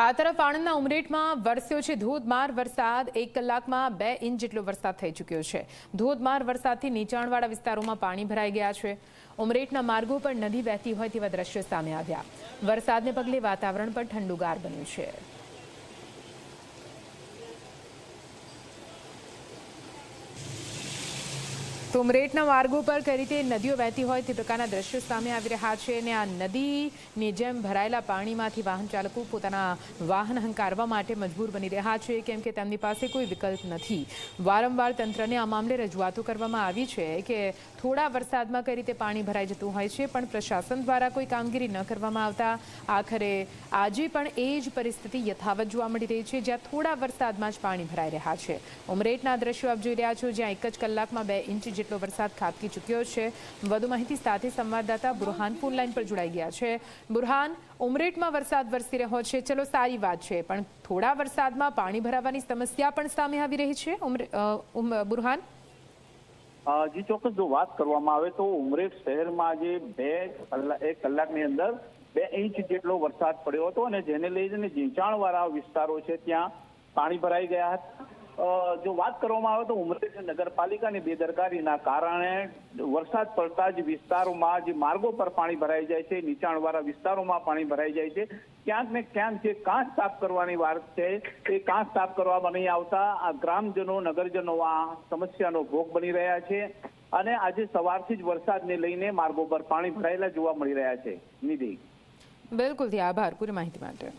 આ તરફ આણંદના ઉમરેઠમાં વરસ્યો છે ધોધમાર વરસાદ. એક કલાકમાં બે ઇંચ જેટલો વરસાદ થઈ ચૂક્યો છે. ધોધમાર વરસાદથી નીચાણવાળા વિસ્તારોમાં પાણી ભરાઈ ગયા છે. ઉમરેઠના માર્ગો પર નદી વહેતી હોય તેવા દ્રશ્યો સામે આવ્યા. વરસાદને પગલે વાતાવરણ પણ ઠંડુગાર બન્યું છે. તો ઉમરેઠના માર્ગો પર કઈ રીતે નદીઓ વહેતી હોય તે પ્રકારના દ્રશ્યો સામે આવી રહ્યા છે અને આ નદીની જેમ ભરાયેલા પાણીમાંથી વાહન ચાલકો પોતાના વાહન હંકારવા માટે મજબૂર બની રહ્યા છે, કેમ કે તેમની પાસે કોઈ વિકલ્પ નથી. વારંવાર તંત્રને આ મામલે રજૂઆતો કરવામાં આવી છે કે થોડા વરસાદમાં કઈ રીતે પાણી ભરાઈ જતું હોય છે, પણ પ્રશાસન દ્વારા કોઈ કામગીરી ન કરવામાં આવતા આખરે આજે પણ એ જ પરિસ્થિતિ યથાવત જોવા મળી રહી છે, જ્યાં થોડા વરસાદમાં જ પાણી ભરાઈ રહ્યા છે. ઉમરેઠના દ્રશ્યો આપ જોઈ રહ્યા છો, જ્યાં એક જ કલાકમાં બે ઇંચ જેટલો વરસાદ ખાબકી ચૂક્યો છે. વધુ માહિતી સાથે સંવાદદાતા બુરહાન ફોન લાઈન પર જોડાઈ ગયા છે. બુરહાન, ઉમરેઠમાં વરસાદ વરસી રહ્યો છે. ચલો, સારી વાત છે, પણ થોડા વરસાદમાં પાણી ભરાવાની સમસ્યા પણ સામે આવી રહી છે? બુરહાન? જી, ચોક્કસ, જો વાત કરવામાં આવે તો ઉમરેઠ શહેરમાં જે બે કલાક એક કલાકની અંદર બે ઇંચ જેટલો વરસાદ પડ્યો હતો અને જેને લઈને નીચાણવાળા વિસ્તારો છે, ત્યાં પાણી ભરાઈ ગયા હતા. જો વાત કરવામાં આવે તો ઉમરેઠ નગરપાલિકાની બેદરકારીના કારણે વરસાદ પડતા જ વિસ્તારોમાં જે માર્ગો પર પાણી ભરાઈ જાય છે નીચાણવાળા વિસ્તારોમાં પાણી ભરાઈ જાય છે ક્યાંક ને ક્યાંક જે કાંસ સાફ કરવાની વાત છે એ કાંસ સાફ કરવામાં નહીં આવતા આ ગ્રામજનો નગરજનો આ સમસ્યાનો ભોગ બની રહ્યા છે અને આજે સવારથી જ વરસાદને લઈને માર્ગો પર પાણી ભરાયેલા જોવા મળી રહ્યા છે. નિધિ. બિલકુલ આભાર પૂરી માહિતી માટે.